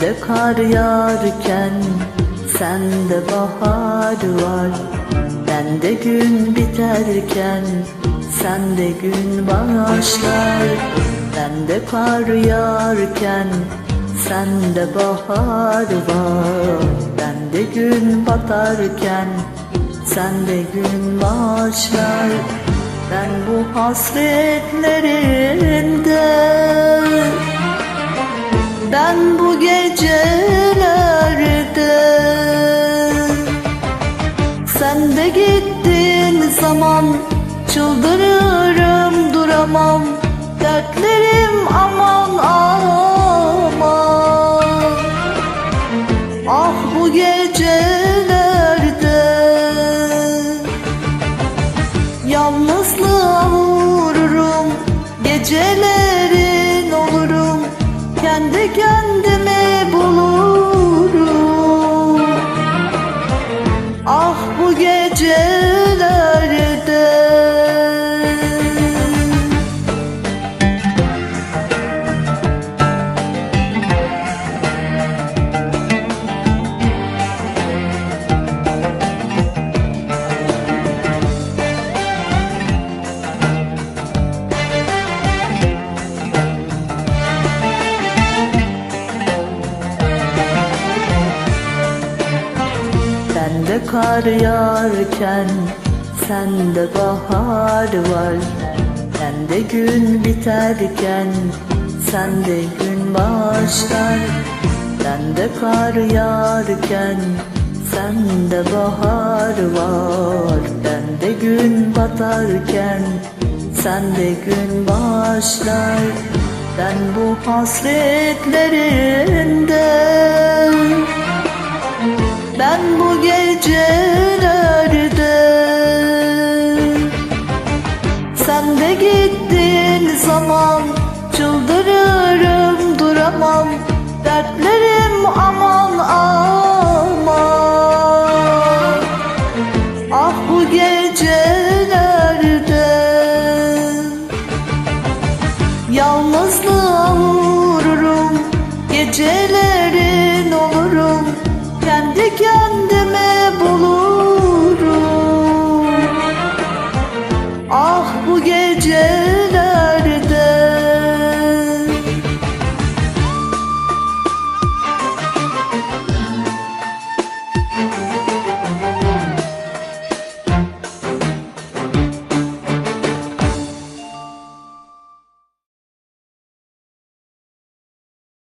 Bende kar yağarken sende bahar var. Bende gün biterken sende gün başlar. Bende kar yağarken sende bahar var. Bende gün batarken sende gün başlar. Ben bu hasretlerinde ben bu gecelerde Sen de gittin zaman Çıldırırım duramam. Dertlerim aman aman. Ah bu gecelerde Yalnızlığa vururum olurum Kendi kendime bulurum. Ah bu gecelerde Bende kar yağarken sende bahar var. Bende gün biterken sende gün başlar. Bende kar yağarken sende bahar var. Bende gün batarken sende gün başlar. Ben bu hasretlerinden ben bu gecelerde Sen de gittin zaman Çıldırırım duramam. Dertlerim aman aman. Ah bu gecelerde Yalnızlığa vururum Gecelerin olurum kendi kendime bulurum. Ah bu geceler.